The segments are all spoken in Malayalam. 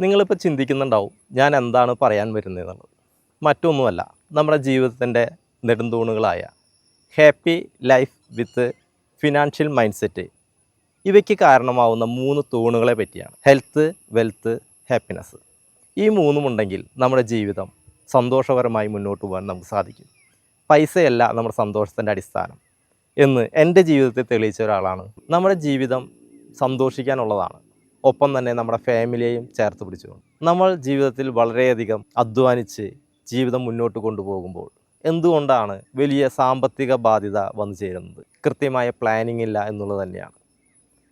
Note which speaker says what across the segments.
Speaker 1: നിങ്ങളിപ്പോൾ ചിന്തിക്കുന്നുണ്ടാവും ഞാൻ എന്താണ് പറയാൻ വരുന്നത് എന്നുള്ളത്. മറ്റൊന്നുമല്ല നമ്മുടെ ജീവിതത്തിന്റെ നെടുന്തൂണുകളായ happy life with financial mindset ഇവയ്ക്ക് കാരണമാവുന്ന മൂന്ന് തൂണുകളെ പറ്റിയാണ് ഹെൽത്ത് വെൽത്ത് ഹാപ്പിനെസ് ഈ മൂന്നുമുണ്ടെങ്കിൽ നമ്മുടെ ജീവിതം സന്തോഷകരമായി മുന്നോട്ട് പോകാൻ നമുക്ക് സാധിക്കും. പൈസയല്ല നമ്മുടെ സന്തോഷത്തിന്റെ അടിസ്ഥാനം എന്ന് എന്റെ ജീവിതത്തെ തെളിയിച്ച ഒരാളാണ്. നമ്മുടെ ജീവിതം സന്തോഷിക്കാനുള്ളതാണ്. ഒപ്പം തന്നെ നമ്മുടെ ഫാമിലിയെയും ചേർത്ത് പിടിച്ചുകൊണ്ട് നമ്മൾ ജീവിതത്തിൽ വളരെയധികം അധ്വാനിച്ച് ജീവിതം മുന്നോട്ട് കൊണ്ടുപോകുമ്പോൾ എന്തുകൊണ്ടാണ് വലിയ സാമ്പത്തിക ബാധ്യത വന്നു ചേരുന്നത്? കൃത്യമായ പ്ലാനിംഗ് ഇല്ല എന്നുള്ളത് തന്നെയാണ്.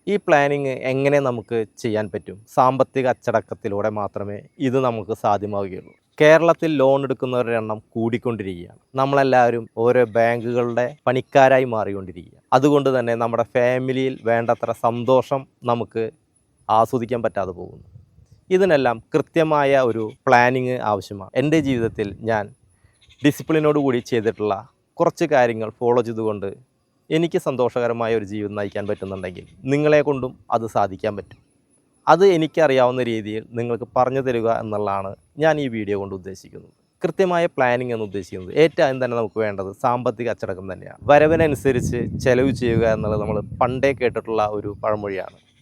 Speaker 1: ഈ പ്ലാനിങ് എങ്ങനെ നമുക്ക് ചെയ്യാൻ പറ്റും? സാമ്പത്തിക അച്ചടക്കത്തിലൂടെ മാത്രമേ ഇത് നമുക്ക് സാധ്യമാവുകയുള്ളൂ. കേരളത്തിൽ ലോൺ എടുക്കുന്നവരുടെ എണ്ണം കൂടിക്കൊണ്ടിരിക്കുകയാണ്. നമ്മളെല്ലാവരും ഓരോ ബാങ്കുകളുടെ പണിക്കാരായി മാറിക്കൊണ്ടിരിക്കുക അതുകൊണ്ട് തന്നെ നമ്മുടെ ഫാമിലിയിൽ വേണ്ടത്ര സന്തോഷം നമുക്ക് ആസ്വദിക്കാൻ പറ്റാതെ പോകുന്നു. ഇതിനെല്ലാം കൃത്യമായ ഒരു പ്ലാനിങ് ആവശ്യമാണ്. എന്റെ ജീവിതത്തിൽ ഞാൻ ഡിസിപ്ലിനോട് കൂടി ചെയ്തിട്ടുള്ള കുറച്ച് കാര്യങ്ങൾ ഫോളോ ചെയ്തുകൊണ്ട് എനിക്ക് സന്തോഷകരമായ ഒരു ജീവിതം നയിക്കാൻ പറ്റുന്നുണ്ടെങ്കിൽ നിങ്ങളെ കൊണ്ടും അത് സാധിക്കാൻ പറ്റും. അത് എനിക്കറിയാവുന്ന രീതിയിൽ നിങ്ങൾക്ക് പറഞ്ഞു തരിക എന്നുള്ളതാണ് ഞാൻ ഈ വീഡിയോ കൊണ്ട് ഉദ്ദേശിക്കുന്നത്. കൃത്യമായ പ്ലാനിങ് എന്ന് ഉദ്ദേശിക്കുന്നത്. ഏറ്റവും തന്നെ നമുക്ക് വേണ്ടത് സാമ്പത്തിക അച്ചടക്കം തന്നെയാണ്. വരവിനനുസരിച്ച് ചെലവ് ചെയ്യുക എന്നുള്ളത് നമ്മൾ പണ്ടേ കേട്ടിട്ടുള്ള ഒരു പഴമൊഴിയാണ്.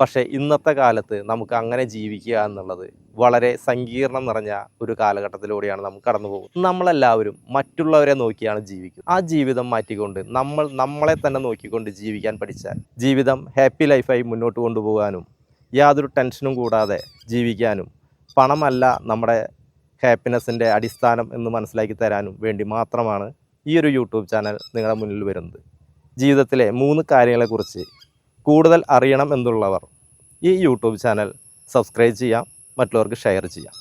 Speaker 1: പക്ഷേ ഇന്നത്തെ കാലത്ത് നമുക്ക് അങ്ങനെ ജീവിക്കുക എന്നുള്ളത് വളരെ സങ്കീർണം നിറഞ്ഞ ഒരു കാലഘട്ടത്തിലൂടെയാണ് നമുക്ക് കടന്നു പോകുന്നത്. നമ്മളെല്ലാവരും മറ്റുള്ളവരെ നോക്കിയാണ് ജീവിക്കുന്നത് ആ ജീവിതം മാറ്റിക്കൊണ്ട് നമ്മൾ നമ്മളെ തന്നെ നോക്കിക്കൊണ്ട് ജീവിക്കാൻ പഠിച്ചാൽ ജീവിതം ഹാപ്പി ലൈഫായി മുന്നോട്ട് കൊണ്ടുപോകാനും യാതൊരു ടെൻഷനും കൂടാതെ ജീവിക്കാനും പണമല്ല നമ്മുടെ ഹാപ്പിനെസ്സിന്റെ അടിസ്ഥാനം എന്ന് മനസ്സിലാക്കി തരാനും വേണ്ടി മാത്രമാണ് ഈ ഒരു യൂട്യൂബ് ചാനൽ നിങ്ങളുടെ മുന്നിൽ വരുന്നത്. ജീവിതത്തിലെ മൂന്ന് കാര്യങ്ങളെക്കുറിച്ച് കൂടുതൽ അറിയണം എന്നുള്ളവർ ഈ യൂട്യൂബ് ചാനൽ സബ്സ്ക്രൈബ് ചെയ്യാം മറ്റുള്ളവർക്ക് ഷെയർ ചെയ്യാം.